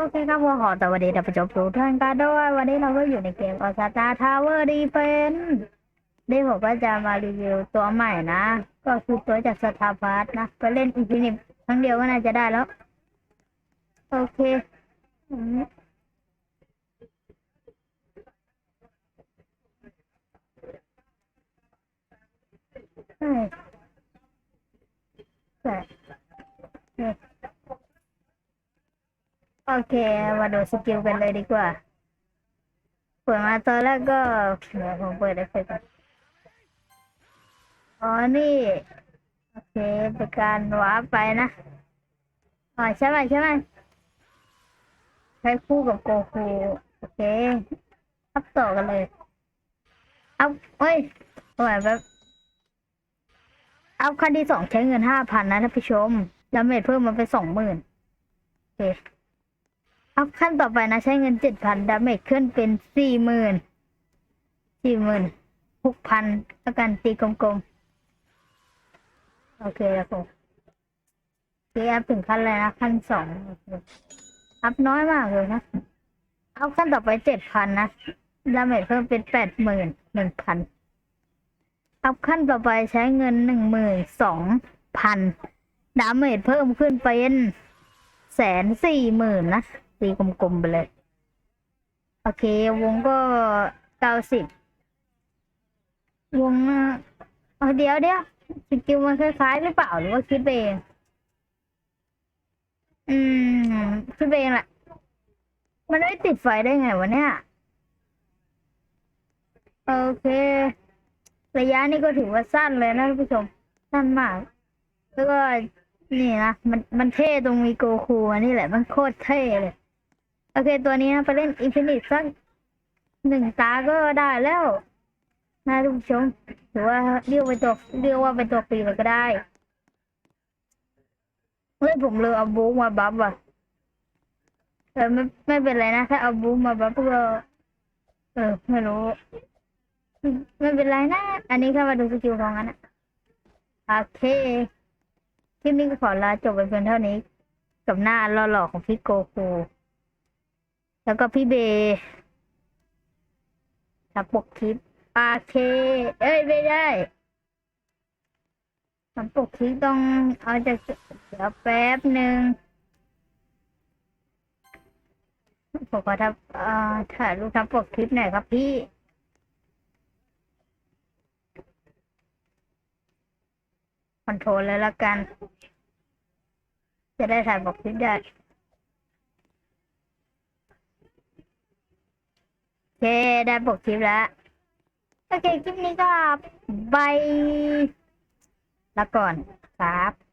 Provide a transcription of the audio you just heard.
โอเคครับผมขอสวัสดีท่านผู้ชมทุกท่านกันด้วย วันนี้เราก็อยู่ในเกมออสตาทาวเวอร์ดีเฟนนี่ผมก็จะมารีวิวตัวใหม่นะ ก็คือตัวจากสตาร์พาร์ทนะ ไปเล่นอินฟินิตครั้งเดียวก็น่าจะได้แล้ว โอเคอืมใช่ใช่ โอเค มาดูสกิลกันเลยดีกว่า เปิดมาตอนแรกก็เดี๋ยวผมเปิดได้เฟซก่อนอ๋อนี่ โอเคเป็นการวาร์ปไปนะอ๋อใช่ไหมใช่ไหมใช้คู่กับโกคูโอเคอัพต่อกันเลยเอาเฮ้ยหมายแบบเอาขั้นที่สองใช้เงินห้าพันนะท่านผู้ชมดาเมจเพิ่มมาเป็นสองหมื่นโอเค อัพขั้นต่อไปนะ ใช้เงินเจ็ดพันดาเมจขึ้นเป็นสี่หมื่นสี่หมื่นหกพันแล้วกันตีกลมๆ โอเคแล้วผมโอเคอัพถึงขั้นเลยนะขั้นสองอัพน้อยมากเลยนะอัพขั้นต่อไปเจ็ดพันนะดาเมจเพิ่มเป็นแปดหมื่นหนึ่งพันอัพขั้นต่อไปใช้เงินหนึ่งหมื่นสองพันดาเมจเพิ่มขึ้นเป็น แสนสี่หมื่นนะตีกลมๆไปเลย โอเค วงก็เก้าสิบวงเอาเดี๋ยวเดี๋ยวสกิลมันคล้ายๆหรือเปล่าหรือว่าคิดเอง อืม คิดเองแหละ มันไม่ติดไฟได้ไงวะเนี่ย โอเค ระยะนี้ก็ถือว่าสั้นเลยนะท่านผู้ชม สั้นมาก แล้วก็ นี่นะมันมันเท่ตรงมีโกคูอันนี่แหละมันโคตรเท่เลย โอเคตัวนี้นะไปเล่นอินฟินิตสักหนึ่งตาก็ได้แล้วนะท่ารู้ชมถือว่าเรียกเป็นตัวเรียกว่าเป็นตัวฟรีเลยก็ได้เฮ้ยผมเลยเอาบุ๊มาบัฟว่ะเออไม่ไม่เป็นไรนะถ้าเอาบุ๊มาบัฟก็เออไม่รู้ไม่เป็นไรนะ อันนี้แค่มาดูสกิลของอันนะโอเค คลิปนี้ก็ขอลาจบไปเพียงเท่านี้ กับหน้าหล่อๆของพี่โกคูแล้วก็พี่เบย์ทำปกคลิปโอเค เอ้ยไม่ได้ทำปกคลิปต้องเอาจากเดี๋ยวแป๊บหนึ่งผมขอทำเอ่อถ่ายรูปทำปกคลิปหน่อยครับพี่ อนโทรลเลยละกัน จะได้ถ่ายปกคลิปได้โอเค ได้ปกคลิปแล้ว โอเค คลิปนี้ก็บายละก่อนครับ